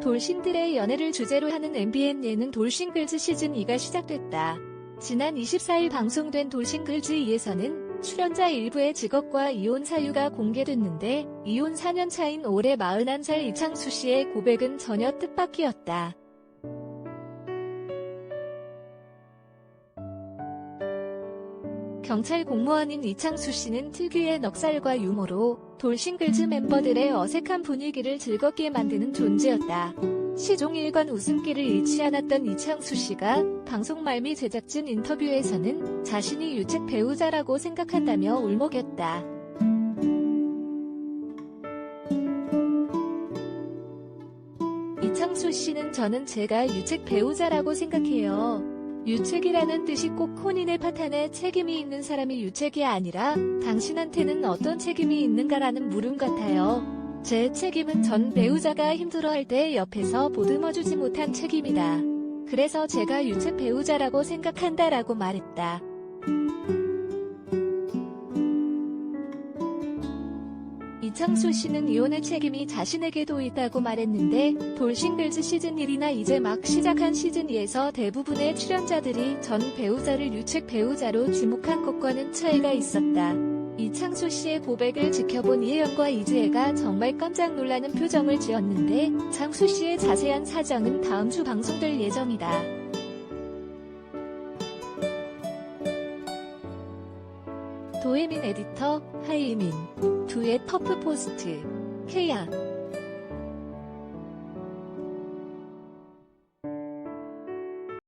돌싱들의 연애를 주제로 하는 MBN 예능 돌싱글즈 시즌 2가 시작됐다. 지난 24일 방송된 돌싱글즈 2에서는 출연자 일부의 직업과 이혼 사유가 공개됐는데 이혼 4년 차인 올해 41살 이창수 씨의 고백은 전혀 뜻밖이었다. 경찰 공무원인 이창수 씨는 특유의 넉살과 유머로 돌싱글즈 멤버들의 어색한 분위기를 즐겁게 만드는 존재였다. 시종 일관 웃음기를 잃지 않았던 이창수 씨가 방송 말미 제작진 인터뷰에서는 자신이 유책 배우자라고 생각한다며 울먹였다. 이창수 씨는 저는 제가 유책 배우자라고 생각해요. 유책이라는 뜻이 꼭 혼인의 파탄에 책임이 있는 사람이 유책이 아니라 당신한테는 어떤 책임이 있는가라는 물음 같아요. 제 책임은 전 배우자가 힘들어할 때 옆에서 보듬어주지 못한 책임이다. 그래서 제가 유책 배우자라고 생각한다라고 말했다. 이창수 씨는 이혼의 책임이 자신에게도 있다고 말했는데 돌싱글즈 시즌 1이나 이제 막 시작한 시즌 2에서 대부분의 출연자들이 전 배우자를 유책 배우자로 지목한 것과는 차이가 있었다. 이창수 씨의 고백을 지켜본 이혜영과 이지혜가 정말 깜짝 놀라는 표정을 지었는데 창수 씨의 자세한 사정은 다음 주 방송될 예정이다. 도혜민 에디터, 하이민, 두의 터프 포스트, 케야.